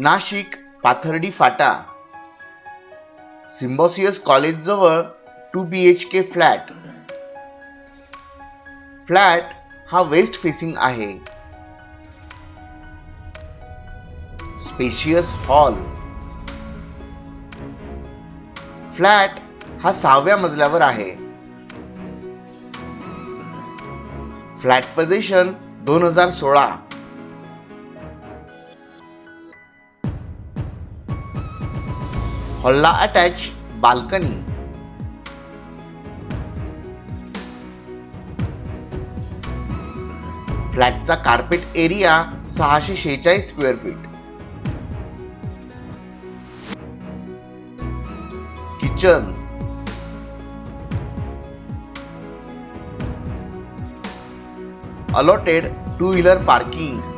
नाशिक पाथर्डी फाटा. Symbiosis college जवळ two B H K flat. Flat हा वेस्ट फेसिंग आहे. Spacious hall. फ्लॅट हा सहाव्या मजल्यावर आहे. फ्लॅट पोझिशन दोन हजार सोळा. हॉलला अटॅच बाल्कनी फ्लॅटचा कार्पेट एरिया सहाशे शेहेचाळीस square feet kitchen allotted two wheeler parking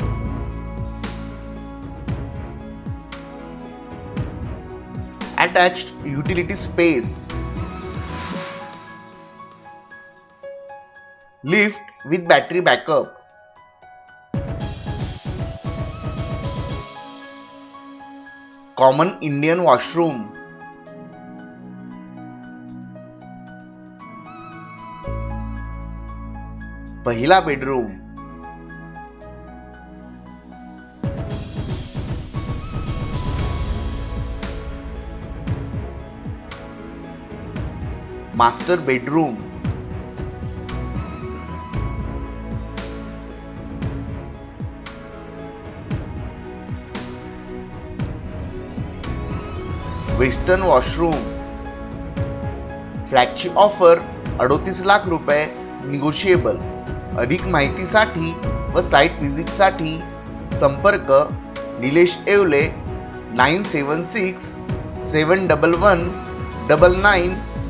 attached utility space. Lift with battery backup. Common Indian washroom. Pahila bedroom. Master bedroom. Western washroom फ्लॅटची offer अडोतीस लाख रुपये निगोशिएबल अधिक माहितीसाठी व साईट व्हिजिटसाठी संपर्क Nilesh Yewale nine seven six seven double one double nine